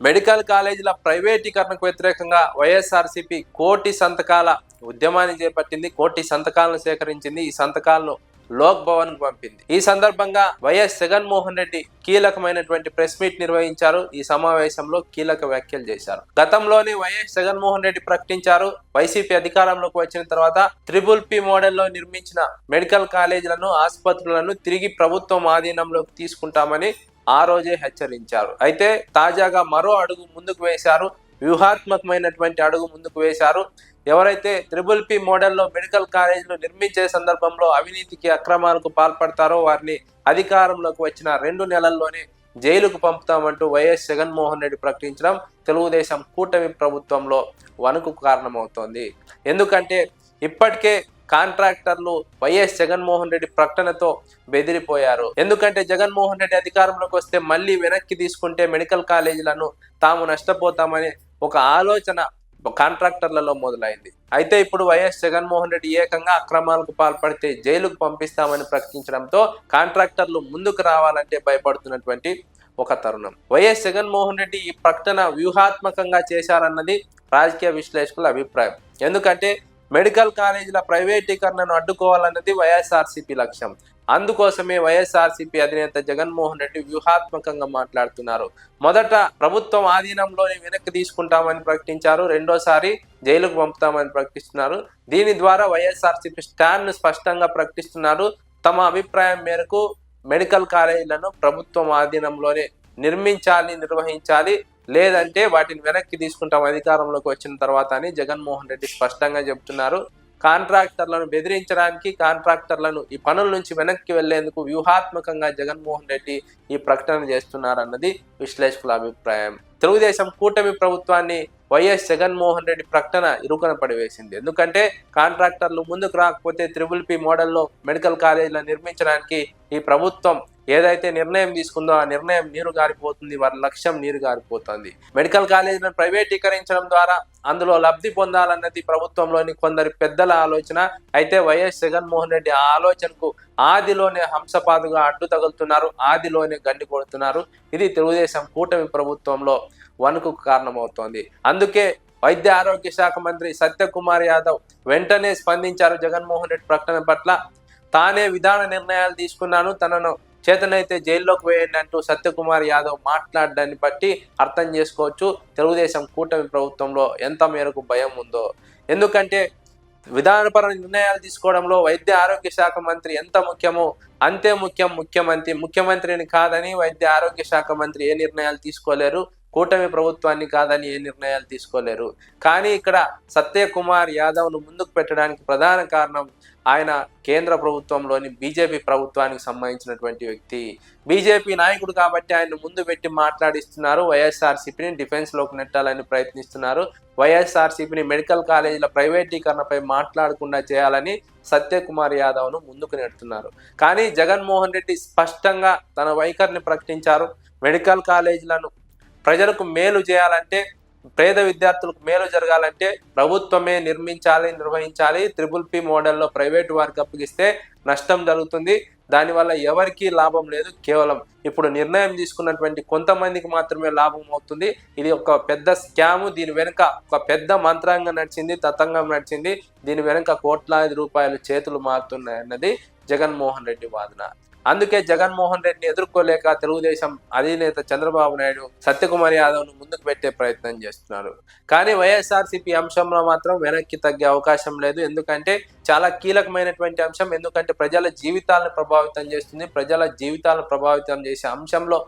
Medical కాలేజీల ప్రైవేటీకరణకు వ్యతిరేకంగా వైఎస్ఆర్సీపీ కోటి సంతకాల ఉద్యమాన్ని చేపట్టింది కోటి సంతకాలను సేకరించింది ఈ సంతకాలను లోక్ భవన్కు పంపింది. ఈ సందర్భంగా వైఎస్ జగన్మోహన్ రెడ్డి కీలకమైనటువంటి ప్రెస్ మీట్ నిర్వహించారు. ఈ సమావేశంలో కీలక వ్యాఖ్యలు చేశారు. గతంలోనే వైఎస్ జగన్మోహన్ రెడ్డి ప్రకటించారు. వైసీపీ అధికారంలోకి వచ్చిన తర్వాత త్రిబుల్ పి మోడల్లో నిర్మించిన మెడికల్ కాలేజీలను ఆసుపత్రులను తిరిగి ప్రభుత్వం ఆధీనంలోకి తీసుకుంటామని ఆ రోజే హెచ్చరించారు. అయితే తాజాగా మరో అడుగు ముందుకు వేశారు. వ్యూహాత్మకమైనటువంటి అడుగు ముందుకు వేశారు. ఎవరైతే త్రిబుల్ పి మోడల్లో మెడికల్ కాలేజీలు నిర్మించే సందర్భంలో అవినీతికి అక్రమాలకు పాల్పడతారో వారిని అధికారంలోకి వచ్చిన రెండు నెలల్లోనే జైలుకు పంపుతామంటూ వైఎస్ జగన్మోహన్ రెడ్డి ప్రకటించడం తెలుగుదేశం కూటమి ప్రభుత్వంలో వణుకు కారణమవుతోంది. ఎందుకంటే ఇప్పటికే కాంట్రాక్టర్లు వైఎస్ జగన్మోహన్ రెడ్డి ప్రకటనతో బెదిరిపోయారు. ఎందుకంటే జగన్మోహన్ రెడ్డి అధికారంలోకి వస్తే మళ్ళీ వెనక్కి తీసుకుంటే మెడికల్ కాలేజీలను తాము నష్టపోతామని ఒక ఆలోచన కాంట్రాక్టర్లలో మొదలైంది. అయితే ఇప్పుడు వైఎస్ జగన్మోహన్ రెడ్డి ఏకంగా అక్రమాలకు పాల్పడితే జైలుకు పంపిస్తామని ప్రకటించడంతో కాంట్రాక్టర్లు ముందుకు రావాలంటే భయపడుతున్నటువంటి ఒక తరుణం. వైఎస్ జగన్మోహన్ రెడ్డి ఈ ప్రకటన వ్యూహాత్మకంగా చేశారన్నది రాజకీయ విశ్లేషకుల అభిప్రాయం. ఎందుకంటే మెడికల్ కాలేజీల ప్రైవేటీకరణను అడ్డుకోవాలన్నది వైఎస్ఆర్సీపీ లక్ష్యం. అందుకోసమే వైఎస్ఆర్సీపీ అధినేత జగన్మోహన్ రెడ్డి వ్యూహాత్మకంగా మాట్లాడుతున్నారు. మొదట ప్రభుత్వం ఆధీనంలోనే వెనక్కి తీసుకుంటామని ప్రకటించారు. రెండోసారి జైలుకు పంపుతామని ప్రకటిస్తున్నారు. దీని ద్వారా వైఎస్ఆర్సీపీ స్టాండ్ను స్పష్టంగా ప్రకటిస్తున్నారు. తమ అభిప్రాయం మేరకు మెడికల్ కాలేజీలను ప్రభుత్వం ఆధీనంలోనే నిర్మించాలి నిర్వహించాలి. లేదంటే వాటిని వెనక్కి తీసుకుంటాం అధికారంలోకి వచ్చిన తర్వాత అని జగన్మోహన్ రెడ్డి స్పష్టంగా చెబుతున్నారు. కాంట్రాక్టర్లను బెదిరించడానికి కాంట్రాక్టర్లను ఈ పనుల నుంచి వెనక్కి వెళ్ళేందుకు వ్యూహాత్మకంగా జగన్మోహన్ రెడ్డి ఈ ప్రకటన చేస్తున్నారన్నది విశ్లేషకుల అభిప్రాయం. తెలుగుదేశం కూటమి ప్రభుత్వాన్ని వైఎస్ జగన్మోహన్ రెడ్డి ప్రకటన ఇరుకన పడివేసింది. ఎందుకంటే కాంట్రాక్టర్లు ముందుకు రాకపోతే త్రిబుల్ పి మోడల్లో మెడికల్ కాలేజీలను నిర్మించడానికి ఈ ప్రభుత్వం ఏదైతే నిర్ణయం తీసుకుందో ఆ నిర్ణయం నీరు గారిపోతుంది వారి లక్ష్యం నీరు గారిపోతుంది. మెడికల్ కాలేజీలను ప్రైవేటీకరించడం ద్వారా అందులో లబ్ధి పొందాలన్నది ప్రభుత్వంలోని కొందరి పెద్దల ఆలోచన. అయితే వైఎస్ జగన్మోహన్ రెడ్డి ఆ ఆలోచనకు ఆదిలోనే హంసపాదుగా అడ్డు తగులుతున్నారు ఆదిలోనే గండి కొడుతున్నారు. ఇది తెలుగుదేశం కూటమి ప్రభుత్వంలో వణుకు కారణమవుతోంది. అందుకే వైద్య ఆరోగ్య శాఖ మంత్రి సత్యకుమార్ యాదవ్ వెంటనే స్పందించారు జగన్మోహన్ రెడ్డి ప్రకటన పట్ల. తానే విధాన నిర్ణయాలు తీసుకున్నాను తనను చేతనైతే జైల్లోకి వేయండి అంటూ సత్యకుమార్ యాదవ్ మాట్లాడడాన్ని బట్టి అర్థం చేసుకోవచ్చు. తెలుగుదేశం కూటమి ప్రభుత్వంలో ఎంత మేరకు భయం ఉందో. ఎందుకంటే విధానపర నిర్ణయాలు తీసుకోవడంలో వైద్య ఆరోగ్య శాఖ మంత్రి ఎంత ముఖ్యమో అంతే ముఖ్యం ముఖ్యమంత్రి ముఖ్యమంత్రిని కాదని వైద్య ఆరోగ్య శాఖ మంత్రి ఏ నిర్ణయాలు తీసుకోలేరు. కూటమి ప్రభుత్వాన్ని కాదని ఏ నిర్ణయాలు తీసుకోలేరు. కానీ ఇక్కడ సత్యకుమార్ యాదవ్ను ముందుకు పెట్టడానికి ప్రధాన కారణం ఆయన కేంద్ర ప్రభుత్వంలోని బీజేపీ ప్రభుత్వానికి సంబంధించినటువంటి వ్యక్తి. బీజేపీ నాయకుడు కాబట్టి ఆయన ముందు పెట్టి మాట్లాడిస్తున్నారు. వైఎస్ఆర్సీపీని డిఫెన్స్లోకి నెట్టాలని ప్రయత్నిస్తున్నారు. వైఎస్ఆర్సీపీని మెడికల్ కాలేజీల ప్రైవేటీకరణపై మాట్లాడకుండా చేయాలని సత్యకుమార్ యాదవ్ను ముందుకు నెడుతున్నారు. కానీ జగన్మోహన్ రెడ్డి స్పష్టంగా తన వైఖరిని ప్రకటించారు. మెడికల్ కాలేజీలను ప్రజలకు మేలు చేయాలంటే పేద విద్యార్థులకు మేలు జరగాలంటే ప్రభుత్వమే నిర్మించాలి నిర్వహించాలి. త్రిబుల్ పి మోడల్లో ప్రైవేటు వారికి అప్పగిస్తే నష్టం జరుగుతుంది. దానివల్ల ఎవరికీ లాభం లేదు కేవలం ఇప్పుడు నిర్ణయం తీసుకున్నటువంటి కొంతమందికి మాత్రమే లాభం అవుతుంది. ఇది ఒక పెద్ద స్కాము దీని వెనుక ఒక పెద్ద మంత్రాంగం నడిచింది తతంగం నడిచింది. దీని వెనుక కోట్లాది రూపాయలు చేతులు మారుతున్నాయి అన్నది జగన్మోహన్ రెడ్డి వాదన. అందుకే జగన్మోహన్ రెడ్డిని ఎదుర్కోలేక తెలుగుదేశం అధినేత చంద్రబాబు నాయుడు సత్యకుమార్ యాదవ్ను ముందుకు పెట్టే ప్రయత్నం చేస్తున్నారు. కానీ వైఎస్ఆర్సీపీ అంశంలో మాత్రం వెనక్కి తగ్గే అవకాశం లేదు. ఎందుకంటే చాలా కీలకమైనటువంటి అంశం. ఎందుకంటే ప్రజల జీవితాలను ప్రభావితం చేస్తుంది. ప్రజల జీవితాలను ప్రభావితం చేసే అంశంలో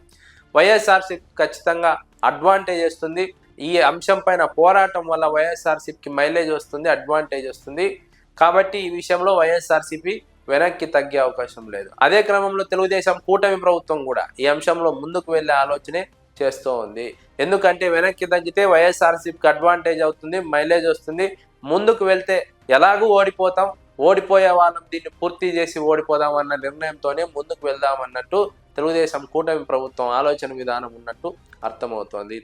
వైఎస్ఆర్సీపీ ఖచ్చితంగా అడ్వాంటేజ్ వస్తుంది. ఈ అంశం పైన పోరాటం వల్ల వైఎస్ఆర్సీపీకి మైలేజ్ వస్తుంది అడ్వాంటేజ్ వస్తుంది. కాబట్టి ఈ విషయంలో వైఎస్ఆర్సీపీ వెనక్కి తగ్గే అవకాశం లేదు. అదే క్రమంలో తెలుగుదేశం కూటమి ప్రభుత్వం కూడా ఈ అంశంలో ముందుకు వెళ్ళే ఆలోచనే చేస్తూ ఉంది ఎందుకంటే వెనక్కి తగ్గితే వైఎస్ఆర్సీపీకి అడ్వాంటేజ్ అవుతుంది మైలేజ్ వస్తుంది. ముందుకు వెళ్తే ఎలాగూ ఓడిపోతాం ఓడిపోయే వాళ్ళం దీన్ని పూర్తి చేసి ఓడిపోదాం అన్న నిర్ణయంతోనే ముందుకు వెళ్దాం అన్నట్టు తెలుగుదేశం కూటమి ప్రభుత్వం ఆలోచన విధానం ఉన్నట్టు అర్థమవుతోంది.